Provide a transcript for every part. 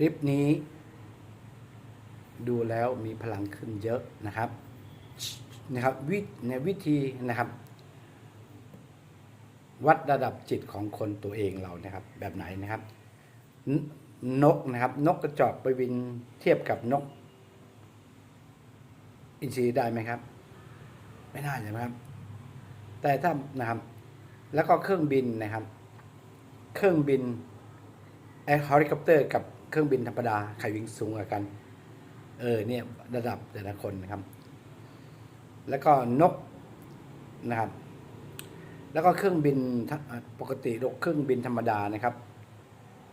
คลิปนี้ ดูแล้วมีพลังขึ้นเยอะนะครับนะครับวิในวิธีนะครับ วัดระดับจิตของคนตัวเองเรานะครับ แบบไหนนะครับนนกนะครับ นกกระจอกไปบินเทียบกับนก อินทรีได้ไหมครับ ไม่ได้ใช่ไหมครับ แต่ถ้านะครับแล้วก็เครื่องบินนะครับ เครื่องบินแอร์เฮลิคอปเตอร์กับ เครื่องบินธรรมดาใครวิ่งสูงกว่ากัน เออเนี่ยระดับแต่ละคนนะครับ แล้วก็นกนะครับ แล้วก็เครื่องบินปกติเครื่องบินธรรมดานะครับ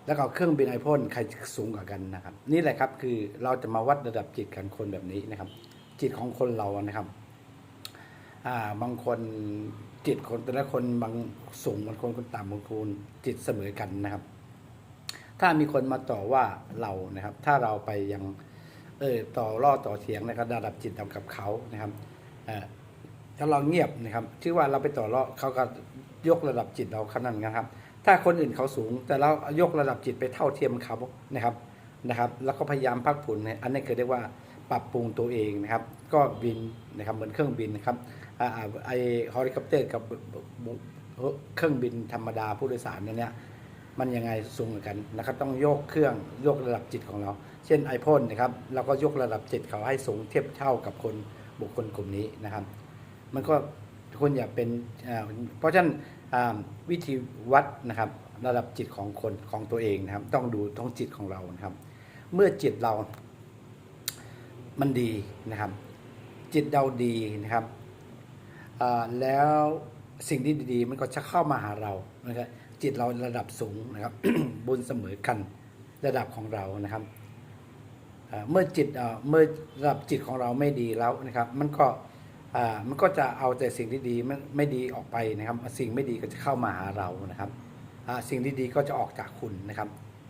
แล้วก็เครื่องบินไอพ่นใครสูงกว่ากันนะครับ นี่แหละครับคือเราจะมาวัดระดับจิตกันคนแบบนี้นะครับ จิตของคนเรานะครับอ่าบางคนจิตคนแต่ละคนบางสูงบางคนคนต่ำบางคนจิตเสมอกันนะครับ ถ้ามีคนมาต่อว่าเรานะครับ ถ้าเราไปยังเออต่อล่อต่อเถียงนะครับระดับจิตต่ำกับเขานะครับเออถ้าเราเงียบนะครับชื่อว่าเราไปต่อล่อเขาก็ยกระดับจิตเราขนาดนั้นนะครับ ถ้าคนอื่นเขาสูง แต่เรายกระดับจิตไปเท่าเทียมเขานะครับนะครับ แล้วก็พยายามพักผ่อนเนี่ยอันนี้คือเรียกว่าปรับปรุงตัวเองนะครับ ก็บินนะครับเหมือนเครื่องบินนะครับอ่าอ่าไอเฮลิคอปเตอร์กับเครื่องบินธรรมดาผู้โดยสารเนี่ย มันยังไงสูงเหมือนกันนะครับต้องโยกเครื่องโยกระดับจิตของเรา เช่นไอพ่นนะครับเราก็ยกระดับจิตเขาให้สูงเทียบเท่ากับคนบุคคลกลุ่มนี้นะครับ มันก็คนอย่าเป็นเพราะฉะนั้นวิธีวัดนะครับระดับจิตของคนของตัวเองนะครับ ต้องดูท้องจิตของเรานะครับ เมื่อจิตเรา มันดีนะครับ จิตเราดีนะครับแล้วสิ่งที่ดีๆ มันก็จะเข้ามาหาเรานะครับ จิตเราระดับสูงนะครับบุญเสมอกันระดับของเรานะครับเมื่อจิตเมื่อระดับจิตของเราไม่ดีแล้วนะครับ มันก็มันก็จะเอาแต่สิ่งที่ดีไม่ไม่ดีออกไปนะครับ สิ่งไม่ดีก็จะเข้ามาหาเรานะครับสิ่งที่ดีก็จะออกจากคุณนะครับ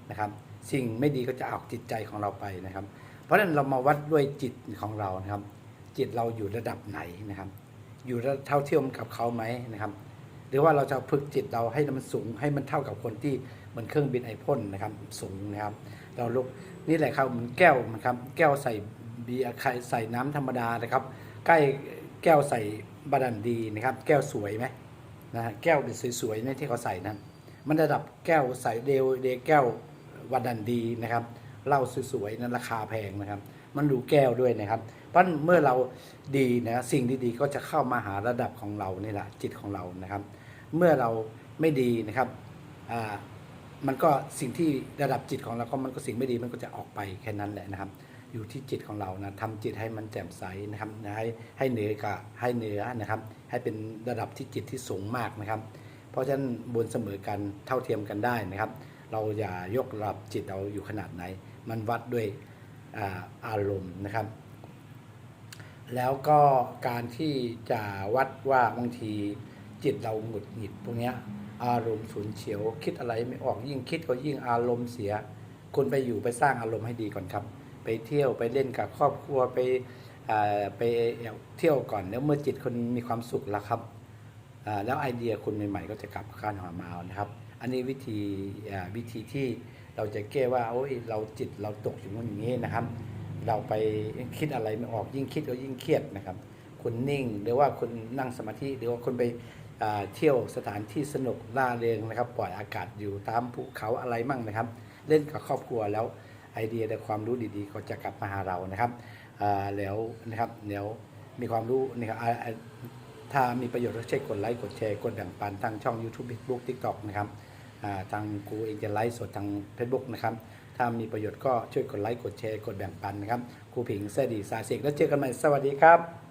นะครับ สิ่งไม่ดีก็จะออกจิตใจของเราไปนะครับ เพราะฉะนั้นเรามาวัดด้วยจิตของเรานะครับ จิตเราอยู่ระดับไหนนะครับ อยู่เท่าเทียมกับเขาไหมนะครับ หรือว่าเราจะฝึกจิตเราให้มันสูงให้มันเท่ากับคนที่เหมือนเครื่องบินไอพ่นนะครับสูงนะครับ เราลุกนี่แหละครับเหมือนแก้วนะครับแก้วใส่เบียร์ใส่น้ำธรรมดานะครับ ใกล้แก้วใส่บาดันดีนะครับ แก้วสวยไหมนะแก้วสวยๆเนี่ที่เขาใส่นั้นมันระดับแก้วใส่เดวเดแก้ววันดันดีนะครับเหล้าสวยๆนั้นราคาแพงนะครับ มันดูแก้วด้วยนะครับ พราะเมื่อเราดีนะสิ่งดีๆก็จะเข้ามาหาระดับของเรานี่แหละจิตของเรานะครับ เมื่อเราไม่ดีนะครับอ่ามันก็สิ่งที่ระดับจิตของเราก็มันก็สิ่งไม่ดีมันก็จะออกไปแค่นั้นแหละนะครับ อยู่ที่จิตของเรานะทำจิตให้มันแจ่มใสนะครับให้ให้เหนือกับให้เหนือนะครับ ให้เป็นระดับที่จิตที่สูงมากนะครับ เพราะฉะนั้นบนเสมอกันเท่าเทียมกันได้นะครับ เราอย่ายกระดับจิตเราอยู่ขนาดไหน มันวัดด้วยอาอารมณ์นะครับ แล้วก็การที่จะวัดว่าบางทีจิตเราหงุดหงิดพวกนี้อารมณ์ฉุนเฉียว คิดอะไรไม่ออกยิ่งคิดก็ยิ่งอารมณ์เสีย คุณไปอยู่ไปสร้างอารมณ์ให้ดีก่อนครับ ไปเที่ยวไปเล่นกับครอบครัวไปอ่าไปเที่ยวก่อนแล้วเมื่อจิตคุณมีความสุขแล้วครับอ่าแล้วไอเดียคุณใหม่ๆก็จะกลับข้านหอมานะครับ อันนี้วิธีวิธีที่เราจะแก้ว่าโอ้ยเราจิตเราตกอยู่ตรงนี้นะครับ เราไปคิดอะไรไม่ออกยิ่งคิดก็ยิ่งเครียดนะครับ คุณนิ่งหรือว่าคุณนั่งสมาธิหรือว่าคุณไปเที่ยวสถานที่สนุกล่าเริงนะครับ ปล่อยอากาศอยู่ตามภูเขาอะไรมั่งนะครับ เล่นกับครอบครัวแล้วไอเดียและความรู้ดีๆ ก็จะกลับมาหาเรานะครับแล้วนะครับเดี๋ยวมีความรู้นะครับถ้ามีประโยชน์ก็ช่วยกดไลค์กดแชร์กดแบ่งปันทางช่อง YouTube Facebook TikTok นะครับทางกูเองจะไลฟ์สดทาง Facebook นะครับ ถ้ามีประโยชน์ก็ช่วยกดไลค์กดแชร์กดแบ่งปันนะครับครูผิงเสดีสาเสกแล้วเจอกันใหม่สวัสดีครับ